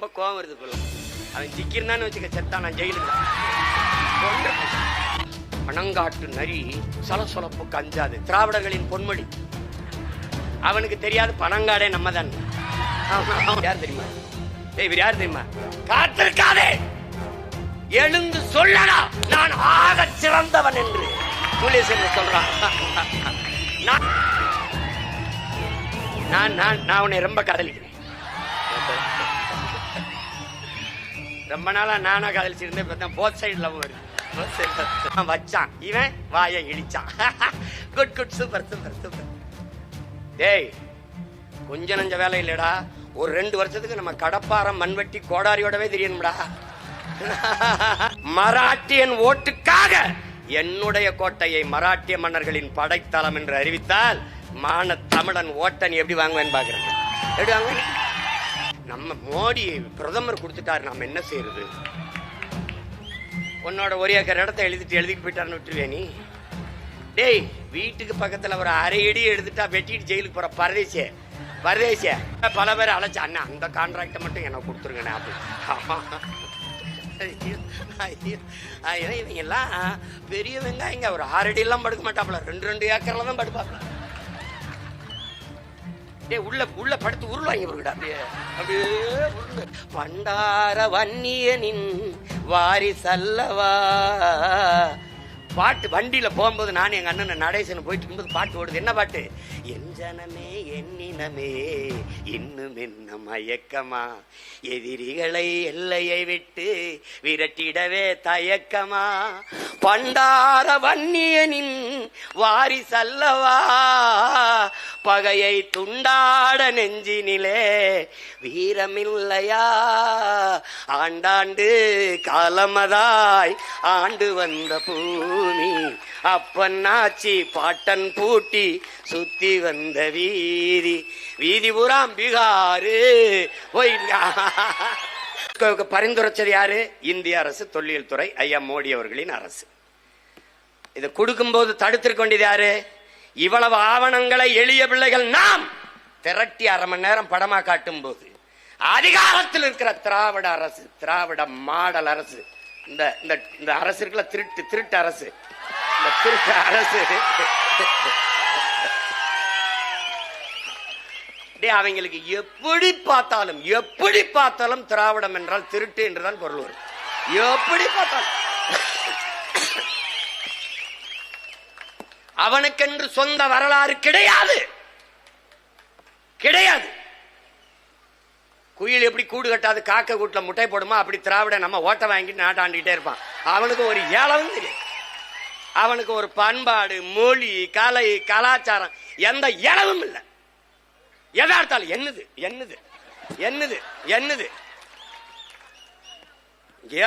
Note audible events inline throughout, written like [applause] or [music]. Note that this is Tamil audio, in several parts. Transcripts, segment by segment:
ரொம்ப கோவம் வருது போல. அவன் சிக்கிருந்தான்னு வச்சுக்க செத்தான் நான் ஜெயிலுக்கு பணங்காட்டு நரி சலசொலப்புக்கு அஞ்சாது திராவிடர்களின் பொன்மொழி. அவனுக்கு தெரியாது பணங்காடே நம்ம தான் யார் தெரியுமா? இவர் யார் தெரியுமா? காத்திருக்காதே! எழுந்து சொல்லடா! நான் ஆக சிறந்தவன் என்று. புலிசன் சொல்றான். நான் நான் நான் நான் உன்னை ரொம்ப காதலிக்கிறேன். ரொம்ப நாளா நானா காதலிச்சிருந்தேன் இப்போ தான் போத் சைடு லவ் வருது. வச்சான். இவன் வாயை இழிச்சான் good good super super super டேய் கொஞ்ச நஞ்ச வேலை இல்லடா. ஒரு ரெண்டு வருஷத்துக்கு நம்ம கடப்பாரம் மண்வெட்டி கோடாரியோடவே தெரியணும்டா. [laughs] மராட்டியன் ஓட்டுக்காக என்னுடைய கோட்டையை மராட்டிய மன்னர்களின் படைத்தளம் என்று அறிவித்தால் மான தமிழன் ஓட்டன் எப்படி வாங்குவேன்னு பாக்குறேன் எப்படி வாங்குவேன்? நம்ம மோடி பிரதமர் கொடுத்துட்டாரு நம்ம என்ன செய்யறது உன்னோட ஒரு ஏக்கர் இடத்த எழுதிட்டு எழுதிட்டு போயிட்டாருன்னு விட்டுருவே நீ? டேய் வீட்டுக்கு பக்கத்தில் ஒரு அரை அடி எடுத்துட்டா வெட்டிட்டு ஜெயிலுக்கு போற பரதேசிய பரதேசிய. பல பேர் அழைச்சா அண்ணா அந்த கான்ட்ராக்டை மட்டும் எனக்கு கொடுத்துருங்கண்ணே அப்படி. ஐயோ, இவங்க எல்லாம் பெரிய வெங்காயங்க. ஒரு ஆறு அடி எல்லாம் படுக்க மாட்டாப்புல. ரெண்டு ரெண்டு ஏக்கர்ல தான் படுப்பாப்புல. டே உள்ள உள்ள படுத்து உருளாங்க இவர்கிட்ட அப்படியே அப்படியே உருண்டு. பண்டார வன்னியனின் வாரிசல்லவா. பாட்டு வண்டியில போகும்போது நான் எங்க அண்ணன் நடேசன் போயிட்டு இருக்கும்போது பாட்டு ஓடுது. என்ன பாட்டு? என் ஜனமே எண்ணினமே இன்னும் என்ன மயக்கமா? எதிரிகளை எல்லையை விட்டு விரட்டிடவே தயக்கமா? பண்டார வன்னியனின் வாரிசல்லவா பகையை துண்டாட நெஞ்சினிலே வீரமில்லையா? ஆண்டாண்டு காலமதாய் ஆண்டு வந்த பூ பூமி. அப்பன்னாச்சி பாட்டன் பூட்டி சுத்தி வந்த வீதி. வீதி புறாம் பீகாரு. பரிந்துரைச்சது யாரு இந்திய அரசு தொல்லியல் துறை ஐயா மோடி அவர்களின் அரசு இதை கொடுக்கும்போது தடுத்திருக்க வேண்டியது யாரு இவ்வளவு ஆவணங்களை எளிய பிள்ளைகள் நாம் திரட்டி அரை மணி நேரம் படமா காட்டும் போது அதிகாரத்தில் இருக்கிற திராவிட அரசு திராவிட மாடல் அரசு இந்த இந்த இந்த அரசு இருக்குல்ல திருட்டு திருட்டு அரசு. இந்த திருட்டு அரசு. டேய் அவங்களுக்கு எப்படி பார்த்தாலும் எப்படி பார்த்தாலும் திராவிடம் என்றால் திருட்டு என்றுதான் பொருள் வரும். எப்படி பார்த்தாலும். அவனுக்கென்று சொந்த வரலாறு கிடையாது. கிடையாது. குயில் எப்படி கூடு கட்டாது காக்க கூட்டில் முட்டை போடுமா? அப்படி திராவிட நம்ம ஓட்ட வாங்கிட்டு நாட்டாண்டிக்கிட்டே இருப்பான். அவனுக்கு ஒரு ஏழவும் தெரியும் அவனுக்கு ஒரு பண்பாடு மொழி கலை கலாச்சாரம் எந்த இளவும் இல்லை. எதா இருந்தாலும் என்னது? என்னது? என்னது? என்னது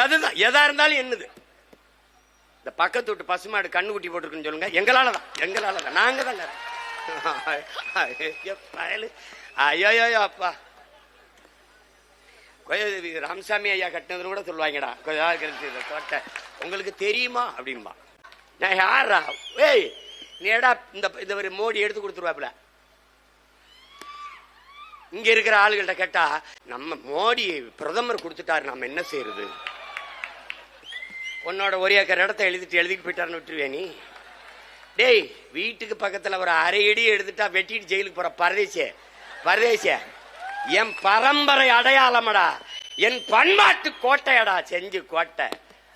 எதுதான்? எதா இருந்தாலும் என்னது? இந்த பக்கத்து வீட்டு பசுமாடு கண்ணு குட்டி போட்டிருக்குன்னு சொல்லுங்க. எங்களால தான் எங்களால தான் நாங்க தாங்க ஐயோ அப்பா. ராமசாமி ஐயா கட்டினதுன்னு கூட சொல்லுவாங்கடா. கொஞ்ச இதை உங்களுக்கு தெரியுமா அப்படின்பா. நான் யாரா ஏய் நீடா இந்த இந்த ஒரு மோடி எடுத்து கொடுத்துருவாப்புல. இங்க இருக்கிற ஆளுகள்ட்ட கேட்டா நம்ம மோடி பிரதமர் கொடுத்துட்டாரு நம்ம என்ன செய்யறது? உன்னோட ஒரு ஏக்கர் இடத்த எழுதிட்டு எழுதிட்டு போயிட்டாருன்னு விட்டுருவே நீ? டேய் வீட்டுக்கு பக்கத்துல ஒரு அரை அடி எடுத்துட்டா வெட்டிட்டு ஜெயிலுக்கு போற பரதேசிய பரதேசிய. என் பரம்பரை அடையாளமடா. என் பண்பாட்டு கோட்டையடா செஞ்சு கோட்டை.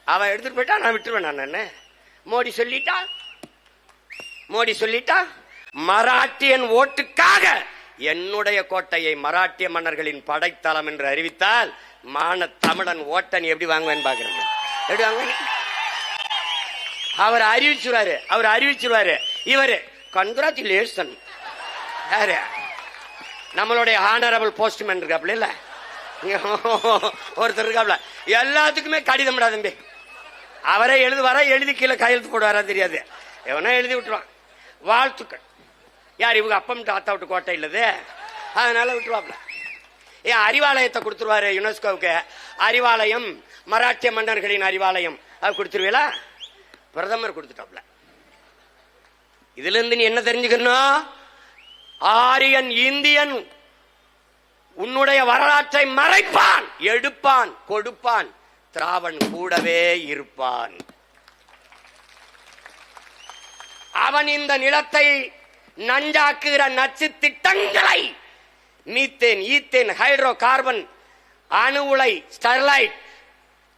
அவன் எடுத்துட்டு போயிட்டா நான் விட்டுருவேன் நான் என்ன? மோடி சொல்லிட்டா? மோடி சொல்லிட்டா? மராட்டியன் ஓட்டுக்காக என்னுடைய கோட்டையை மராட்டிய மன்னர்களின் படைத்தளம் என்று அறிவித்தால் மான தமிழன் ஓட்டன் எப்படி வாங்குவேன்னு பாக்குறேன் எப்படி வாங்குவேன் அவர் அறிவிச்சிருவாரு அவர் அறிவிச்சிருவாரு. இவரு கங்க்ராச்சுலேஷன் யாரு? நம்மளுடைய ஹானரபிள் போஸ்ட்மேன் இருக்காப்ல இல்ல? ஒருத்தர் இருக்காப்ல எல்லாத்துக்குமே கடிதம் தம்பி. அவரே எழுதுவாரா எழுதி கீழே கையெழுத்து போடுவாரா தெரியாது. எவனா எழுதி விட்டுருவான். வாழ்த்துக்கள். யார் இவங்க அப்பம் தாத்தா விட்டு கோட்டை இல்லது? அதனால விட்டுருவாப்ல ஏன் அறிவாலயத்தை கொடுத்துருவாரு யுனெஸ்கோவுக்கு. அறிவாலயம் மராட்டிய மன்னர்களின் அறிவாலயம். அது கொடுத்துருவீங்களா பிரதமர் கொடுத்துட்டாப்ல இதுல இருந்து நீ என்ன தெரிஞ்சுக்கணும்? ஆரியன் இந்தியன் உன்னுடைய வரலாற்றை மறைப்பான் எடுப்பான் கொடுப்பான். திராவன் கூடவே இருப்பான். அவன் இந்த நிலத்தை நஞ்சாக்குகிற நச்சு திட்டங்களை மீத்தேன் ஈத்தேன் ஹைட்ரோ கார்பன் அணு உலை ஸ்டெர்லைட்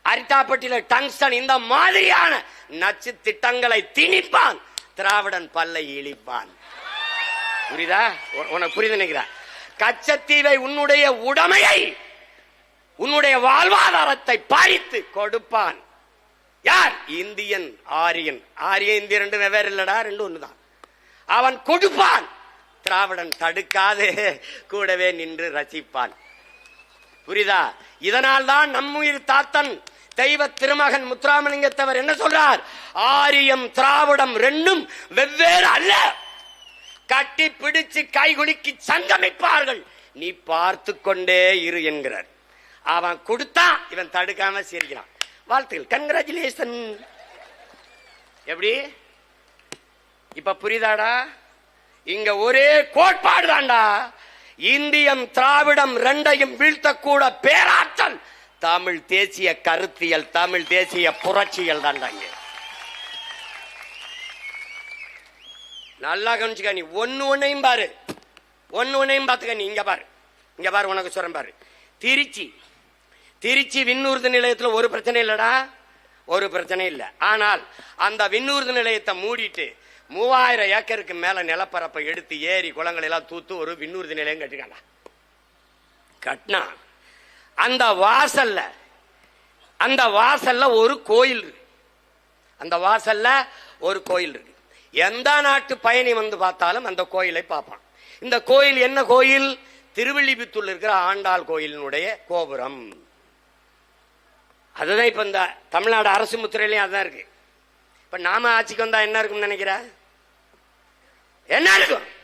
அரிட்டாப்பட்டியில டங்ஸ்டன் இந்த மாதிரியான நச்சு திட்டங்களை திணிப்பான். திராவிடன் பல்லை இழிப்பான். புரியுதா? உனக்கு புரியுது நினைக்கிறேன் கச்சத்தீவை உன்னுடைய உடைமையை உன்னுடைய வாழ்வாதாரத்தை பறித்து கொடுப்பான். யார்? இந்தியன் ஆரியன். ஆரிய இந்திய ரெண்டு வெவ்வேறு இல்லடா ரெண்டு ஒண்ணுதான். அவன் கொடுப்பான். திராவிடன் தடுக்காதே கூடவே நின்று ரசிப்பான். புரியுதா? இதனால் தான் நம்முயிர் தாத்தன் தெய்வ திருமகன் முத்துராமலிங்கத்தவர் என்ன சொல்றார்? ஆரியம் திராவிடம் ரெண்டும் வெவ்வேறு அல்ல. கட்டி பிடிச்சு கைகுலுக்கி சங்கமிப்பார்கள். நீ பார்த்து கொண்டே இரு என்கிறார். அவன் கொடுத்தா இவன் தடுக்காம சிரிக்கிறான். வாழ்த்துக்கள். கங்க்ராச்சுலேஷன் எப்படி? இப்ப புரியுதாடா? இங்க ஒரே கோட்பாடு தான்டா. இந்தியம் திராவிடம் ரெண்டையும் வீழ்த்தக்கூட பேராற்றல். தமிழ் தேசிய கருத்தியல் தமிழ் தேசிய புரட்சியல் தான்டா நல்லா கவனிச்சுக்க நீ ஒன்னு ஒன்னையும் பாரு. ஒன்னு ஒன்னையும் பார்த்துக்க நீ இங்க பாரு. இங்க பாரு உனக்கு சொல்கிறேன் பாரு. திருச்சி. திருச்சி விண்ணூர்தி நிலையத்துல ஒரு பிரச்சனை இல்லடா. ஒரு பிரச்சனை இல்லை. ஆனால் அந்த விண்ணூர்தி நிலையத்தை மூடிட்டு மூவாயிரம் ஏக்கருக்கு மேல நிலப்பரப்பை எடுத்து ஏரி குளங்களை எல்லாம் தூத்து ஒரு விண்ணூர்தி நிலையம் கட்டிருக்காங்க கட்டினா அந்த வாசல்ல அந்த வாசல்ல ஒரு கோயில் இருக்கு. அந்த வாசல்ல ஒரு கோயில் இருக்கு. எந்த நாட்டு பயணி வந்து பார்த்தாலும் அந்த கோயிலை பார்ப்பான். இந்த கோயில் என்ன கோயில்? திருவள்ளிபுத்தூர்ல இருக்கிற ஆண்டாள் கோயிலினுடைய கோபுரம். அதுதான் இப்ப இந்த தமிழ்நாடு அரசு முத்திரையிலையும் அதுதான் இருக்கு. இப்ப நாம ஆட்சிக்கு வந்தா என்ன இருக்கும்னு நினைக்கிற? என்ன இருக்கும்?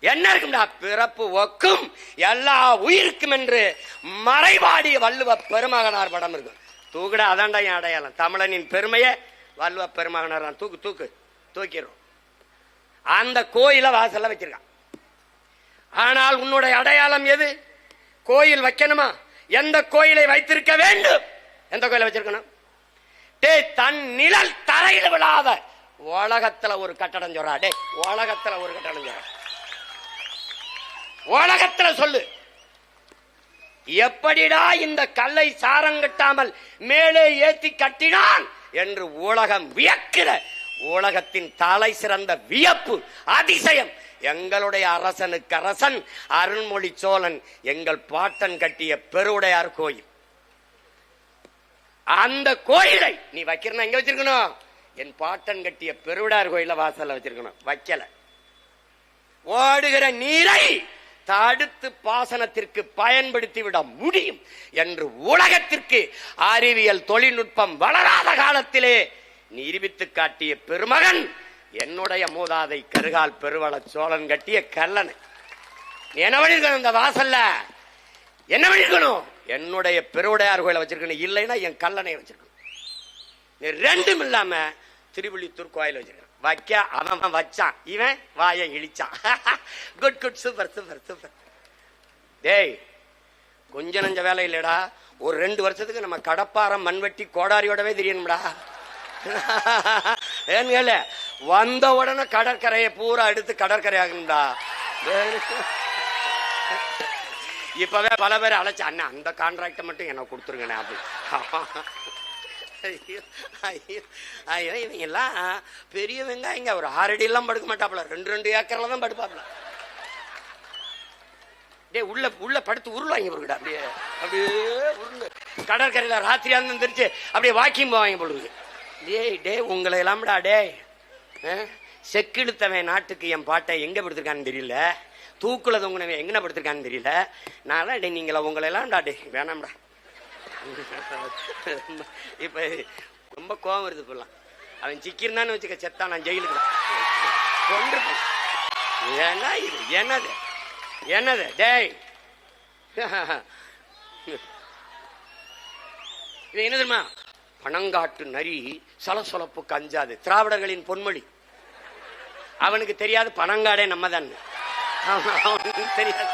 என்ன இருக்கும்டா? பிறப்பு ஒக்கும் எல்லா உயிருக்கும் என்று மறைவாடிய வள்ளுவ பெருமகனார் படம் இருக்கும். தூக்குடா அதான்டா என் அடையாளம். தமிழனின் பெருமையை வல்லுவ பெருமகனார் தான். தூக்கு தூக்கு. தூக்கிடுறோம். அந்த கோயில வாசல்ல வச்சிருக்கான். ஆனால் உன்னுடைய அடையாளம் எது? கோயில் வைக்கணுமா? எந்த கோயிலை வைத்திருக்க வேண்டும்? எந்த கோயிலை வச்சிருக்கணும்? டே தன் நிழல் தரையில் விழாத. உலகத்துல ஒரு கட்டடம் சொல்றா. டே உலகத்துல ஒரு கட்டடம் சொல்றா. உலகத்துல சொல்லு. எப்படிடா இந்த கல்லை சாரங்கட்டாமல் மேலே ஏத்தி கட்டினான்? என்று உலகம் வியக்கிற உலகத்தின் தலை சிறந்த வியப்பு அதிசயம். எங்களுடைய அரசனுக்கு அரசன் அருண்மொழி சோழன் எங்கள் பாட்டன் கட்டிய பெருவுடையார் கோயில். அந்த கோயிலை நீ வைக்கிறனா எங்க வச்சிருக்கணும்? என் பாட்டன் கட்டிய பெருவுடையார் கோயில வாசல்ல வச்சிருக்கணும். வைக்கல. ஓடுகிற நீரை தடுத்து பாசனத்திற்கு பயன்படுத்தி விட முடியும் என்று உலகத்திற்கு அறிவியல் தொழில்நுட்பம் வளராத காலத்திலே நிரூபித்து காட்டிய பெருமகன் என்னுடைய மூதாதை கருகால் பெருவள சோழன் கட்டிய கல்லணை என்ன பண்ணிருக்கணும் இந்த வாசல்ல? என்ன பண்ணிருக்கணும்? என்னுடைய பெருவுடையார் கோயில வச்சிருக்கணும். இல்லைன்னா என் கல்லணை வச்சிருக்கணும். ரெண்டும் இல்லாம திருவள்ளித்தூர் கோயில் வச்சிருக்கணும். வைக்க அவன் வச்சான். இவன் வாயை இழிச்சான். Good good super super super டேய் கொஞ்ச நஞ்ச வேலை இல்லடா ஒரு ரெண்டு வருஷத்துக்கு நம்ம கடப்பாரம் மண்வெட்டி கோடாரியோடவே தெரியணும்டா. [laughs] ஏன்னு கேள வந்த உடனே கடற்கரையை பூரா எடுத்து கடற்கரை ஆகணும்டா [laughs] இப்பவே பல பேர் அழைச்சு அண்ணா அந்த கான்ட்ராக்டை மட்டும் எனக்கு கொடுத்துருங்கண்ணே அப்படி. [laughs] ஐயோ ஐயோ ஐயோ இவங்க எல்லாம் பெரிய வெங்காயங்க. ஒரு ஆறடி எல்லாம் படுக்க மாட்டாப்புல. ரெண்டு ரெண்டு ஏக்கர்ல தான் படுப்பாப்புல. டேய் உள்ள உள்ள படுத்து உருளாங்க பொருளுடா அப்படியே அப்படியே உருண்டு. கடற்கரையில ராத்திரியா இருந்து தெரிச்சு அப்படியே வாக்கிங் போவாங்க போடுறது. டேய் டேய் உங்களை எல்லாம்டா டேய். ஆ? செக்கிழுத்தவன் நாட்டுக்கு என் பாட்டை எங்க படுத்திருக்கான்னு தெரியல. தூக்குல தொங்குனவன் எங்கன படுத்திருக்கான்னு தெரியல. நான் டே நீங்களா உங்களை எல்லாம்டா டே வேணாம்டா. [laughs] இப்ப ரொம்ப கோபம் வருது இப்பெல்லாம். அவன் சிக்கிருந்தான்னு வச்சுக்க செத்தா நான் ஜெயிலுக்கு தான். ஏன்னா என்ன இது என்னது? என்னது? டேய். இது என்ன தெரியுமா? பணங்காட்டு நரி சலசலப்புக்கு அஞ்சாது திராவிடர்களின் பொன்மொழி. அவனுக்கு தெரியாது பணங்காடே நம்ம தான் அவனுக்கு தெரியாது.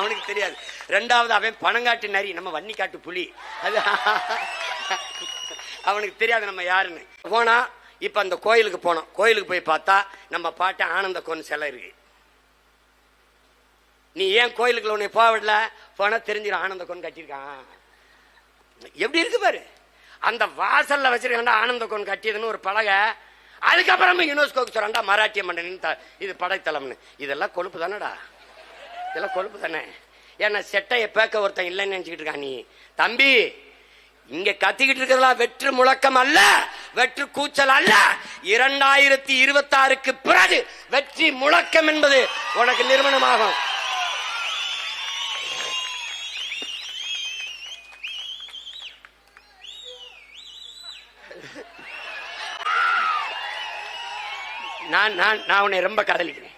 அவனுக்கு தெரியாது. ரெண்டாவது அவன் பணங்காட்டு நரி நம்ம வன்னிக்காட்டு புலி. அது அவனுக்கு தெரியாது நம்ம யாருன்னு. போனா இப்ப அந்த கோயிலுக்கு போனோம். கோயிலுக்கு போய் பார்த்தா நம்ம பாட்டு ஆனந்த கோன் சிலை இருக்கு. நீ ஏன் கோயிலுக்குள்ள உன்னை போக விடல? போனா தெரிஞ்சிடும் ஆனந்த கோன் கட்டியிருக்கான். எப்படி இருக்கு பாரு? அந்த வாசல்ல வச்சிருக்கா ஆனந்த கோன் கட்டியதுன்னு ஒரு பலகை. அதுக்கப்புறமா யுனெஸ்கோக்கு சொல்றாண்டா மராட்டிய மன்னனின் த- இது படைத்தளம்னு. இதெல்லாம் கொழுப்பு தானடா. இதெல்லாம் கொழுப்பு தானே. ஏன்னா செட்டையை பேக்க ஒருத்தன் இல்லைன்னு நினைச்சுக்கிட்டு இருக்கான் நீ? தம்பி இங்க கத்திக்கிட்டு இருக்கிறதெல்லாம் வெற்று முழக்கம் அல்ல வெற்று கூச்சல் அல்ல. இரண்டாயிரத்தி இருபத்தி ஆறுக்கு பிறகு வெற்றி முழக்கம் என்பது உனக்கு நிறுவனமாகும். நான் நான் நான் உன்னை ரொம்ப காதலிக்கிறேன்.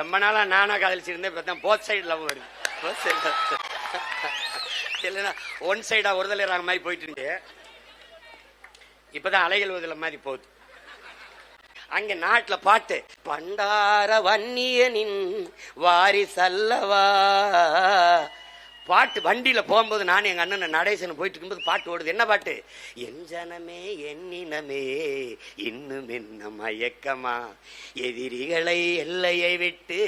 ரொம்ப நாளா நானா காதலிச்சிருந்தேன் இப்போ தான் போத் சைடு லவ் வருது போத் சைடு இல்லைன்னா ஒன் சைடா ஒரு தலைறாங்க மாதிரி போயிட்டு இருந்து இப்பதான் அலைகள் உதல மாதிரி போகுது. அங்க நாட்டுல பாட்டு பண்டார வன்னியனின் வாரிசல்லவா பாட்டு வண்டியில போகும்போது நான் எங்க அண்ணன் நடேசன் போயிட்டு இருக்கும்போது பாட்டு ஓடுது. என்ன பாட்டு? என் ஜனமே என்னினமே இன்னும் என்ன மயக்கமா எதிரிகளை எல்லையை விட்டு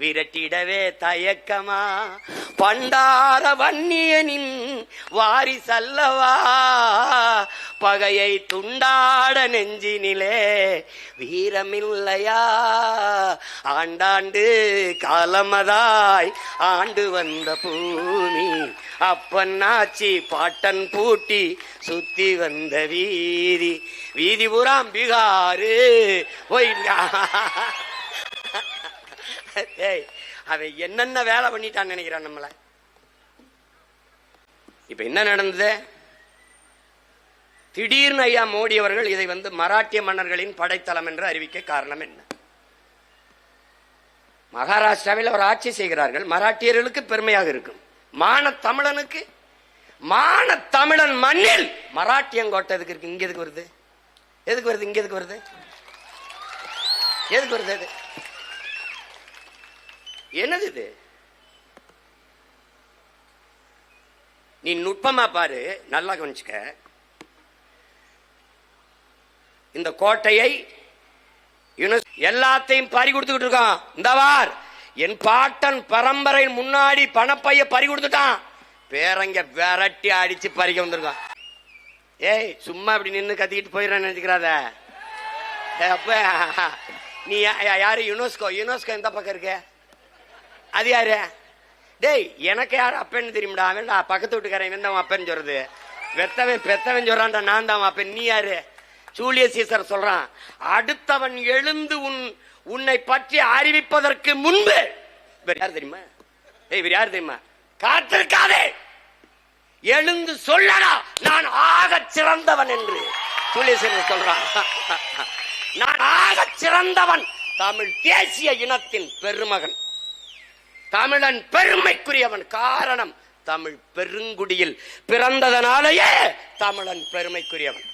விரட்டிடவே தயக்கமா பண்டார வன்னியனின் வாரிசல்லவா பகையை துண்டாட நெஞ்சினிலே வீரமில்லையா ஆண்டாண்டு காலமதாய் ஆண்டு வந்த பூ பூமி அப்பன்னாச்சி பாட்டன் பூட்டி சுத்தி வந்த வீதி வீதி புறாம் பீகாரு ஏய் அவன் என்னென்ன வேலை பண்ணிட்டான்னு நினைக்கிறான் நம்மள இப்ப என்ன நடந்தது திடீர்னு ஐயா மோடி அவர்கள் இதை வந்து மராட்டிய மன்னர்களின் படைத்தளம் என்று அறிவிக்க காரணம் என்ன மகாராஷ்டிராவில் அவர் ஆட்சி செய்கிறார்கள் மராட்டியர்களுக்கு பெருமையாக இருக்கும் மான தமிழனுக்கு மான தமிழன் மண்ணில் மராட்டியங்கோட்டை எதுக்கு இருக்கு? இங்க எதுக்கு வருது? எதுக்கு வருது? இங்க எதுக்கு வருது? எதுக்கு வருது என்னது இது? நீ நுட்பமா பாரு நல்லா கவனிச்சுக்க. இந்த கோட்டையை எல்லாத்தையும் பறி கொடுத்துக்கிட்டு இருக்கான். இந்த வார். என் பாட்டன் பரம்பரை முன்னாடி பணப்பைய பறி கொடுத்துட்டான். பேரங்க விரட்டி அடிச்சு பறிக்க வந்திருக்கான். ஏய் சும்மா இப்படி நின்று கத்திக்கிட்டு போயிடறேன்னு நினைச்சுக்கிறாத. அப்ப நீ யாரு? யுனெஸ்கோ யுனெஸ்கோ எந்த பக்கம் இருக்க? அது யாரு? டேய் எனக்கு யார் அப்பன்னு தெரியும்டா. அவன்டா பக்கத்து வீட்டுக்காரன் இவன் தான் அப்பன்னு சொல்றது. வெத்தவன் பெத்தவன் சொல்றான்டா நான் தான் அப்பன். நீ யாரு? ஜூலிய சீசர் சொல்றான். அடுத்தவன் எழுந்து உன் உன்னை பற்றி அறிவிப்பதற்கு முன்பு. இவர் யார் தெரியுமா? ஏய் இவர் யார் தெரியுமா? காத்திருக்காதே. எழுந்து சொல்லடா. நான் ஆகச் சிறந்தவன் என்று. ஜூலிய சொல்றான். [laughs] நான் ஆகச் சிறந்தவன். தமிழ் தேசிய இனத்தின் பெருமகன். தமிழன் பெருமைக்குரியவன். காரணம் தமிழ் பெருங்குடியில் பிறந்ததனாலேயே தமிழன் பெருமைக்குரியவன்.